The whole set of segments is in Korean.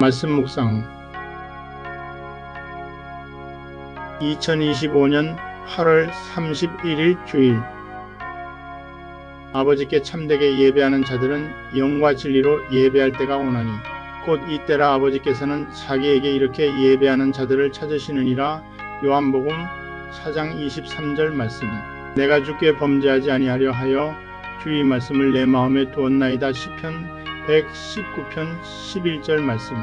말씀 묵상. 2025년 8월 31일 주일. 아버지께 참되게 예배하는 자들은 영과 진리로 예배할 때가 오나니 곧 이때라 아버지께서는 자기에게 이렇게 예배하는 자들을 찾으시느니라. 요한복음 4장 23절 말씀 내가 주께 범죄하지 아니하려 하여 주의 말씀을 내 마음에 두었나이다 시편 119편 11절 말씀.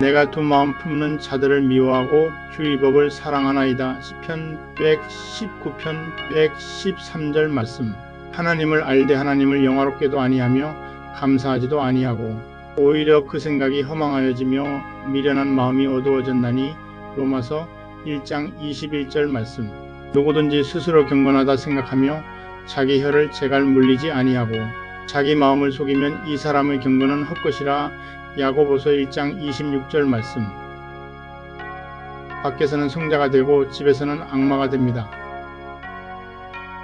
내가 두 마음 품는 자들을 미워하고 주의 법을 사랑하나이다. 시편 119편 113절 말씀. 하나님을 알되 하나님을 영화롭게도 아니하며 감사하지도 아니하고 오히려 그 생각이 허망하여지며 미련한 마음이 어두워졌나니 로마서 1장 21절 말씀. 누구든지 스스로 경건하다 생각하며 자기 혀를 제갈 물리지 아니하고 자기 마음을 속이면 이 사람의 경건은 헛것이라 야고보서 1장 26절 말씀 밖에서는 성자가 되고 집에서는 악마가 됩니다.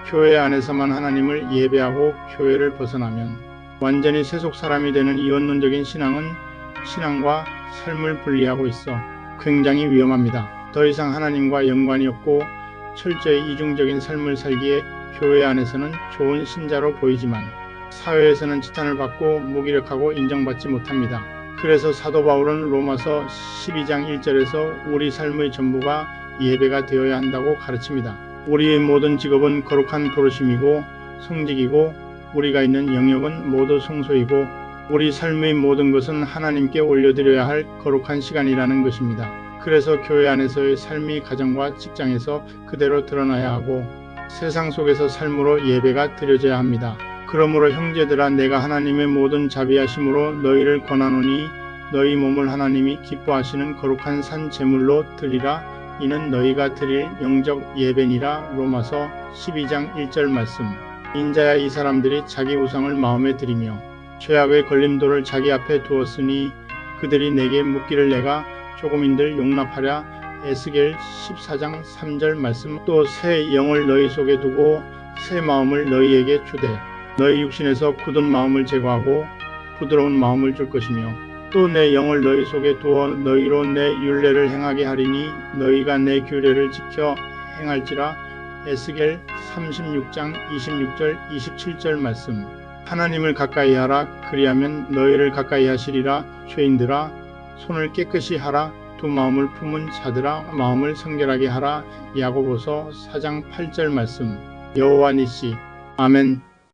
교회 안에서만 하나님을 예배하고 교회를 벗어나면 완전히 세속 사람이 되는 이원론적인 신앙은 신앙과 삶을 분리하고 있어 굉장히 위험합니다. 더 이상 하나님과 연관이 없고 철저히 이중적인 삶을 살기에 교회 안에서는 좋은 신자로 보이지만 사회에서는 지탄을 받고 무기력하고 인정받지 못합니다. 그래서 사도 바울은 로마서 12장 1절에서 우리 삶의 전부가 예배가 되어야 한다고 가르칩니다. 우리의 모든 직업은 거룩한 도로심이고 성직이고 우리가 있는 영역은 모두 성소이고 우리 삶의 모든 것은 하나님께 올려드려야 할 거룩한 시간이라는 것입니다. 그래서 교회 안에서의 삶이 가정과 직장에서 그대로 드러나야 하고 세상 속에서 삶으로 예배가 드려져야 합니다. 그러므로 형제들아 내가 하나님의 모든 자비하심으로 너희를 권하노니 너희 몸을 하나님이 기뻐하시는 거룩한 산 제물로 드리라. 이는 너희가 드릴 영적 예배니라. 로마서 12장 1절 말씀. 인자야 이 사람들이 자기 우상을 마음에 들이며 죄악의 걸림돌을 자기 앞에 두었으니 그들이 내게 묻기를 내가 조금인들 용납하랴. 에스겔 14장 3절 말씀. 또 새 영을 너희 속에 두고 새 마음을 너희에게 주되 너희 육신에서 굳은 마음을 제거하고 부드러운 마음을 줄 것이며 또 내 영을 너희 속에 두어 너희로 내 율례를 행하게 하리니 너희가 내 규례를 지켜 행할지라. 에스겔 36장 26절 27절 말씀. 하나님을 가까이 하라. 그리하면 너희를 가까이 하시리라. 죄인들아 손을 깨끗이 하라. 두 마음을 품은 자들아 마음을 성결하게 하라. 야고보서 4장 8절 말씀. 여호와 니시 아멘